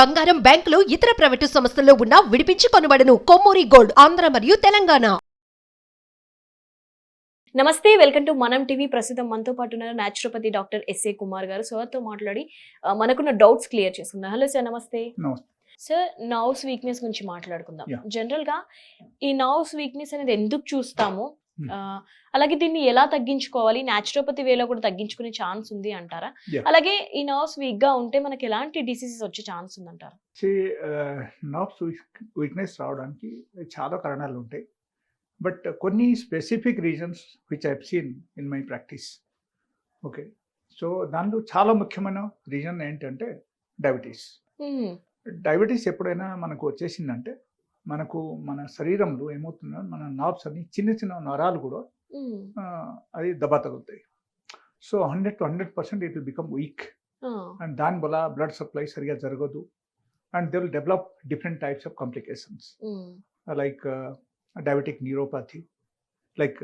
బంగారం బ్యాంకులు ఇతర ప్రైవేటు సంస్థల్లో ఉన్న విడిపించి కొనబడను. కొమ్మూరి గోల్డ్ ఆంధ్ర మరియు తెలంగాణ. నమస్తే వెల్కమ్ టు మనం టీవీ. ప్రస్తుతం మనతో పాటు ఉన్నారు న్యాచురోపతి డాక్టర్ ఎస్ఏ కుమార్ గారు. సార్తో మాట్లాడి మనకున్న డౌట్స్ క్లియర్ చేసుకుందాం. హలో సార్ నమస్తే. నమస్తే. సార్ నర్వ్స్ వీక్నెస్ గురించి మాట్లాడుకుందాం. Yeah. జనరల్గా ఈ నర్వ్స్ వీక్నెస్ అనేది ఎందుకు చూస్తాము? అలాగే దీన్ని ఎలా తగ్గించుకోవాలి? న్యాచురోపతి వేలో కూడా తగ్గించుకునే ఛాన్స్ ఉంది అంటారా. అలాగే ఈ నర్వ్స్ వీక్గా ఉంటే మనకి ఎలాంటి డిసీజెస్ వచ్చే ఛాన్స్ ఉంది అంటారా సే నర్వ్స్ వీక్నెస్ రావడానికి చాలా కారణాలు ఉంటాయి. బట్ కొన్ని specific reasons which I seen in my practice. Okay. So దానిలో చాలా ముఖ్యమైన రీజన్ ఏంటంటే డయాబెటీస్. Hmm. డయాబెటీస్ ఎప్పుడైనా మనకు వచ్చేసిందంటే మనకు మన శరీరంలో ఏమవుతుందో మన నర్వ్స్ అన్ని చిన్న చిన్న నరాలు కూడా అది దెబ్బ తగులుతాయి. So hundred to hundred percent it will become weak. And దానివల్ల బ్లడ్ సప్లై సరిగా జరగదు. And they will develop different types of complications. Like diabetic neuropathy like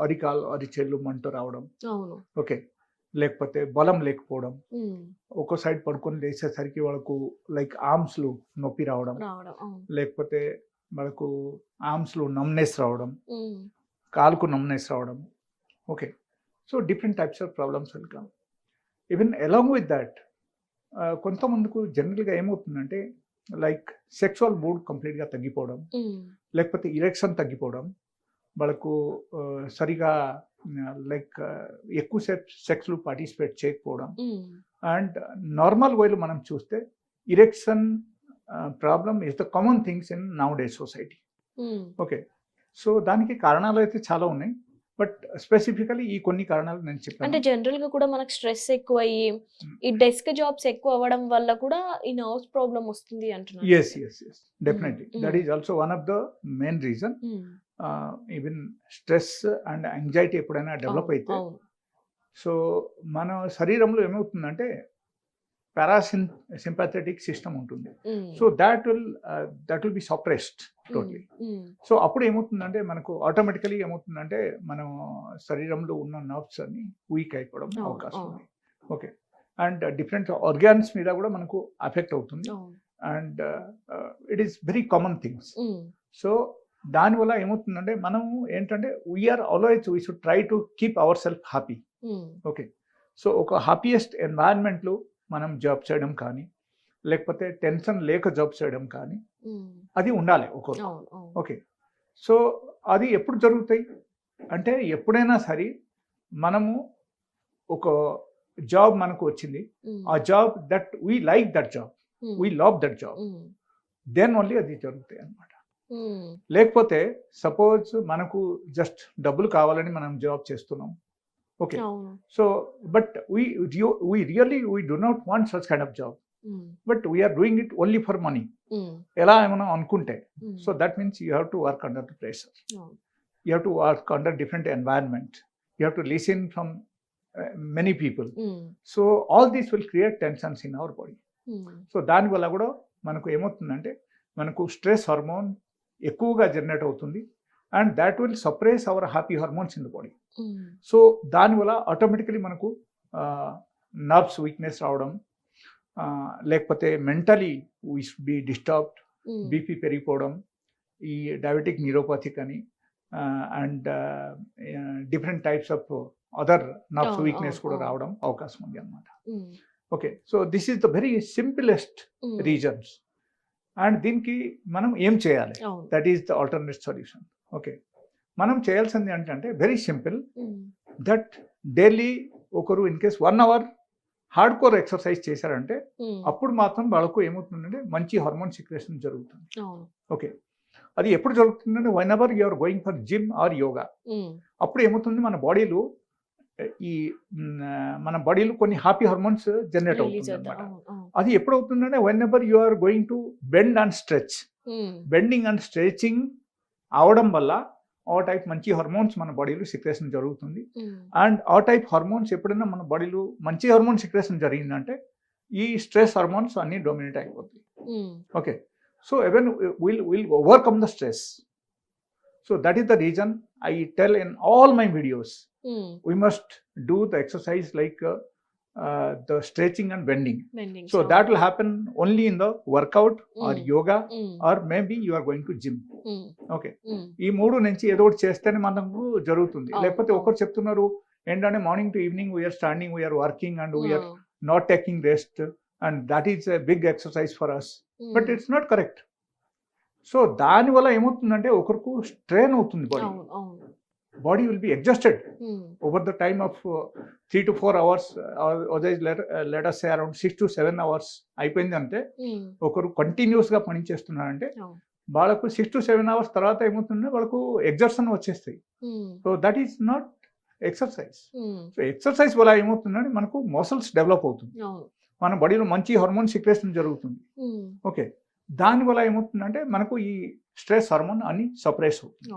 అరికాల్ అరిచెల్లు మంట రావడం. ఓకే. లేకపోతే బలం లేకపోవడం. ఒక్కో సైడ్ పడుకొని లేచేసరికి వాళ్ళకు లైక్ ఆర్మ్స్లు నొప్పి రావడం లేకపోతే వాళ్ళకు ఆర్మ్స్లో నమ్నెస్ రావడం. కాలుకు నమ్నెస్ రావడం okay so different types of problems come even along with that కొంతమందికి జనరల్గా ఏమవుతుందంటే లైక్ సెక్చువల్ మూడ్ కంప్లీట్గా తగ్గిపోవడం. లేకపోతే ఇరెక్షన్ తగ్గిపోవడం వాళ్ళకు సరిగా లైక్ ఎక్కువసేపు సెక్స్లు పార్టిసిపేట్ చేయకపోవడం. అండ్ నార్మల్ వేలో మనం చూస్తే erection problem is the common things in now day society. Okay so దానికి కారణాలు అయితే చాలా ఉన్నాయి బట్ స్పెసిఫికలీ ఈ కొన్ని కారణాలు నేను అంటే చెప్పాను. జనరల్గా కూడా మనకు స్ట్రెస్ ఎక్కువ అయ్యి ఈ డెస్క్ జాబ్స్ ఎక్కువ అవ్వడం వల్ల కూడా ఈ నర్వ్స్ ప్రాబ్లం వస్తుంది అంటున్నారు. Yes yes yes definitely that. Is also one of the main reason. Even stress and anxiety ఎప్పుడైనా డెవలప్ అయితే సో మన శరీరంలో ఏమవుతుందంటే పారాసిన్ సింపాథెటిక్ సిస్టమ్ ఉంటుంది. So that will that will be suppressed totally. So అప్పుడు ఏమవుతుందంటే మనకు ఆటోమేటికలీ ఏమవుతుందంటే మనం శరీరంలో ఉన్న నర్వ్స్ అన్ని వీక్ అయిపోవడం అవకాశం. ఉంది ఓకే అండ్ డిఫరెంట్ ఆర్గాన్స్ మీద కూడా మనకు అఫెక్ట్ అవుతుంది. And it is very common things. So దానివల్ల ఏమవుతుందంటే మనం ఏంటంటే we are always we should try to keep our self happy. Okay so ఒక హ్యాపీయెస్ట్ ఎన్వైరన్మెంట్లో మనం జాబ్ చేయడం కానీ లేకపోతే టెన్షన్ లేక జాబ్ చేయడం కానీ. అది ఉండాలి అవును. ఓకే సో అది ఎప్పుడు జరుగుతాయి అంటే ఎప్పుడైనా సరే మనము ఒక జాబ్ మనకు వచ్చింది. ఆ job that we like that job. We love that job. Then only అది జరుగుతాయి అన్నమాట Hmm. లేకపోతే సపోజ్ మనకు జస్ట్ డబ్బులు కావాలని మనం జాబ్ చేస్తున్నాం okay. So but we really we do not want such kind of job Hmm. But we are doing it only for money Hmm. ఎలా ఏమైనా అనుకుంటే Hmm. So that means you have to work under the pressure అవును. you have to work under different environment you have to listen from uh, many people Hmm. so all these will create tensions in our body Hmm. So దానివల్ల కూడా మనకు ఏమవుతుందంటే మనకు stress hormone ఎక్కువగా generate అవుతుంది and that will suppress our happy hormones in the body. So దానివల్ల automatically మనకు nerves weakness రావడం లేకపోతే mentally we should be disturbed. BP పెరిగిపోవడం ఈ డయాబెటిక్ న్యూరోపతి కానీ and different types of other nerves weakness కూడా అవును. రావడం అవకాశం ఉంది అనమాట. Okay so this is the very simplest. Reasons and దీనికి మనం ఏం చేయాలి. That is the alternate solution okay మనం చేయాల్సింది ఏంటంటే వెరీ సింపుల్. దట్ డైలీ ఒకరు in case one hour hardcore exercise చేశారంటే. అప్పుడు మాత్రం వాళ్ళకు ఏమవుతుందంటే మంచి హార్మోన్ సిక్రేషన్ జరుగుతుంది. ఓకే అది ఎప్పుడు జరుగుతుందంటే whenever you are going for gym or yoga. అప్పుడు ఏమవుతుంది మన బాడీలో ఈ మన బాడీలో కొన్ని హ్యాపీ హార్మోన్స్ జనరేట్ అవుతుంది అవుతా- అనమాట. అది ఎప్పుడు అవుతుందంటే whenever you are going to bend and stretch Hmm. Bending and stretching అవడం వల్ల ఆ టైప్ మంచి హార్మోన్స్ మన బాడీలో సిక్రేషన్ జరుగుతుంది Hmm. అండ్ ఆ టైప్ హార్మోన్స్ ఎప్పుడైనా మన బాడీలో మంచి హార్మోన్ సిక్రేషన్ జరిగిందంటే ఈ స్ట్రెస్ హార్మోన్స్ అన్నీ డొమినేట్ అయిపోతాయి Hmm. Okay. So even we'll we'll overcome the stress. So that is the reason I tell in all my videos Hmm. we must do the exercise like uh, uh, the stretching and bending. Bending. So that will happen only in the workout or Mm. yoga Mm, or maybe you are going to gym. mm, Okay. mm. ఈ మూడు నుంచి ఏదో ఒకటి చేస్తేనే మనకు జరుగుతుంది లేకపోతే. ఒకరు చెప్తున్నారు ఏంటంటే morning to evening we are standing we are working and we are Mm, not taking rest and that is a big exercise for us but mm. It's not correct so దానివల్ల ఏమవుతుందంటే ఒకరికి స్ట్రెయిన్ అవుతుంది body. Body will be exhausted Mm, over the time of three to four hours later around six to seven hours అయిపోయిందంటే mm. ఒకరు కంటిన్యూస్గా పని చేస్తున్నారంటే అవును. వాళ్ళకు సిక్స్ టు సెవెన్ అవర్స్ తర్వాత ఏమవుతుందంటే వాళ్ళకు ఎగ్జర్షన్ వచ్చేస్తాయి. So that is not exercise. So exercise వల్ల ఏమవుతుందంటే మనకు మసిల్స్ డెవలప్ అవుతుంది. మన బాడీలో మంచి హార్మోన్ సిక్రేషన్ జరుగుతుంది. ఓకే దానివల్ల ఏమవుతుందంటే మనకు ఈ స్ట్రెస్ హార్మోన్ అన్ని సప్రెస్ అవుతుంది.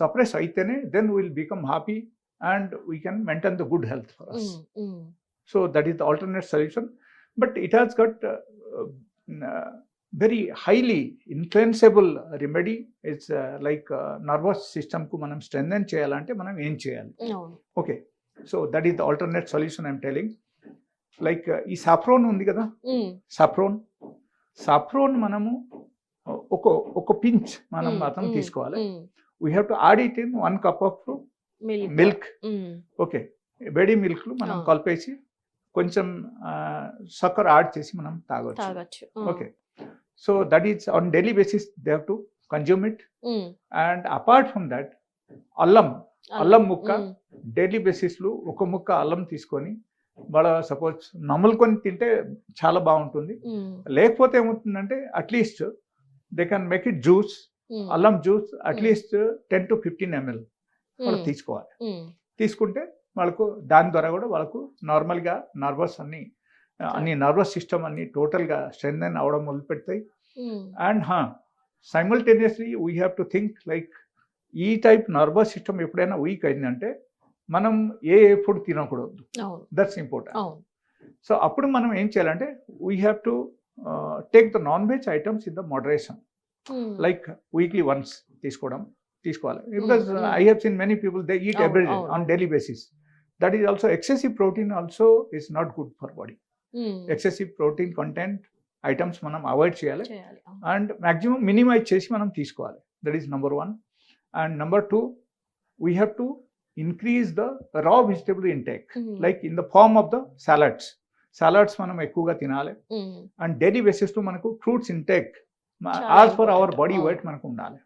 సప్రెస్ అయితేనే then will become happy and we can maintain the good health for us. So that is the alternate solution but it has got very highly influenceable remedy it's like nervous సిస్టమ్కు మనం strengthen చేయాలంటే మనం ఏం చేయాలి okay so that is the alternate solution I'm telling like ఈ saffron ఉంది కదా? Saffron saffron మనము ఒక ఒక పించ్ మనం మాత్రం తీసుకోవాలి. We have to add it in one cup of. Milk okay వేడి మిల్క్లో మనం. కలిపేసి కొంచెం సక్కర్ యాడ్ చేసి మనం తాగొచ్చు. Okay so that is on daily basis they have to consume it. And apart from that అల్లం అల్లం ముక్క డైలీ బేసిస్లో ఒక ముక్క అల్లం తీసుకొని వాళ్ళ సపోజ్ నములుకొని తింటే చాలా బాగుంటుంది. లేకపోతే ఏమవుతుందంటే at least they can make it juice అల్లం juice at least ten to fifteen ML వాళ్ళు తీసుకోవాలి. తీసుకుంటే వాళ్ళకు దాని ద్వారా కూడా వాళ్ళకు నార్మల్గా నర్వస్ అన్ని అన్ని నర్వస్ సిస్టమ్ అన్ని టోటల్గా స్ట్రెంగ్ అవడం మొదలు పెడతాయి అండ్ హా simultaneously we have to think like ఈ టైప్ నర్వస్ సిస్టమ్ ఎప్పుడైనా వీక్ అయిందంటే మనం ఏ ఏ ఫుడ్ తినకూడదు దట్స్ ఇంపార్టెంట్ సో అప్పుడు మనం ఏం చేయాలంటే we have to take the non veg items in the moderation like weekly once తీసుకోవడం తీసుకోవాలి. Because. I have seen many people they eat every on. Daily basis that is also excessive protein also is not good for body. Excessive protein content items మనం avoid చేయాలి. And maximum minimize చేసి మనం తీసుకోవాలి. That is number one and number two we have to increase the raw vegetable intake like in the form of the salads salads మనం ఎక్కువగా తినాలి. And daily బేసిస్లో మనకు fruits intake as per our. Body. Weight మనకు ఉండాలి.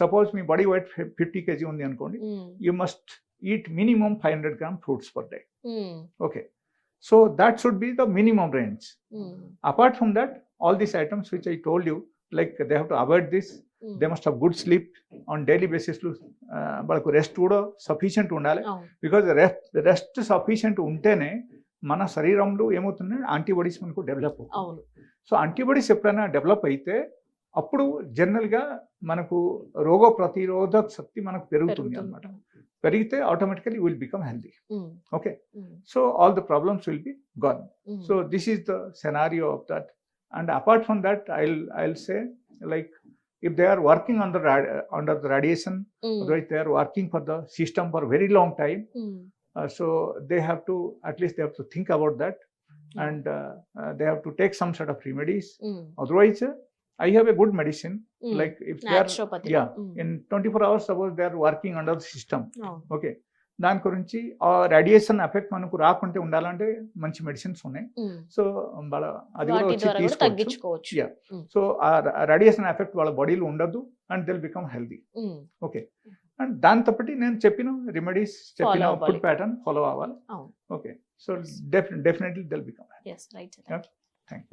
Suppose మీ body weight fifty KG ఉంది అనుకోండి you must eat minimum five hundred gram fruits per day okay so that should be the minimum range apart from that all these items which I told you like they have to avoid this. They must have good sleep on daily బేసిస్లో వాళ్ళకు rest కూడా sufficient ఉండాలి. Because rest rest sufficient ఉంటేనే మన శరీరంలో ఏమవుతుంది antibodies మనకు develop అవుతుంది సో యాంటీబాడీస్ ఎప్పుడైనా డెవలప్ అయితే అప్పుడు జనరల్గా మనకు రోగ ప్రతిరోధక శక్తి మనకు పెరుగుతుంది. అనమాట పెరిగితే automatically will become healthy okay so all the problems will be gone. So this is the scenario of that and apart from that I I'll say like if they are working under under the radiation, mm. otherwise they are working for the system for very long time. Mm. Uh, so they have to at least they have to think about that, mm. and uh, uh, they have to take some sort of remedies. Hmm. Otherwise, uh, I have a good medicine. Hmm. Like if they are yeah hmm. in 24 hours, suppose they are working under the system. Oh. Okay, దాని గురించి ఆ radiation effect మనకు రాకుంటే ఉండాలంటే మంచి medicines ఉన్నాయి. So వాళ్ళ అది కూడా వచ్చి తీసుకోవచ్చు. సో ఆ రేడియేషన్ ఎఫెక్ట్ వాళ్ళ బాడీలో ఉండదు and they'll become healthy okay and దాని తప్పటి నేను చెప్పిన రెమెడీస్ చెప్పిన. ఫుడ్ ప్యాటర్న్ ఫాలో అవ్వాలి. Okay so definitely they'll become Yeah. Thank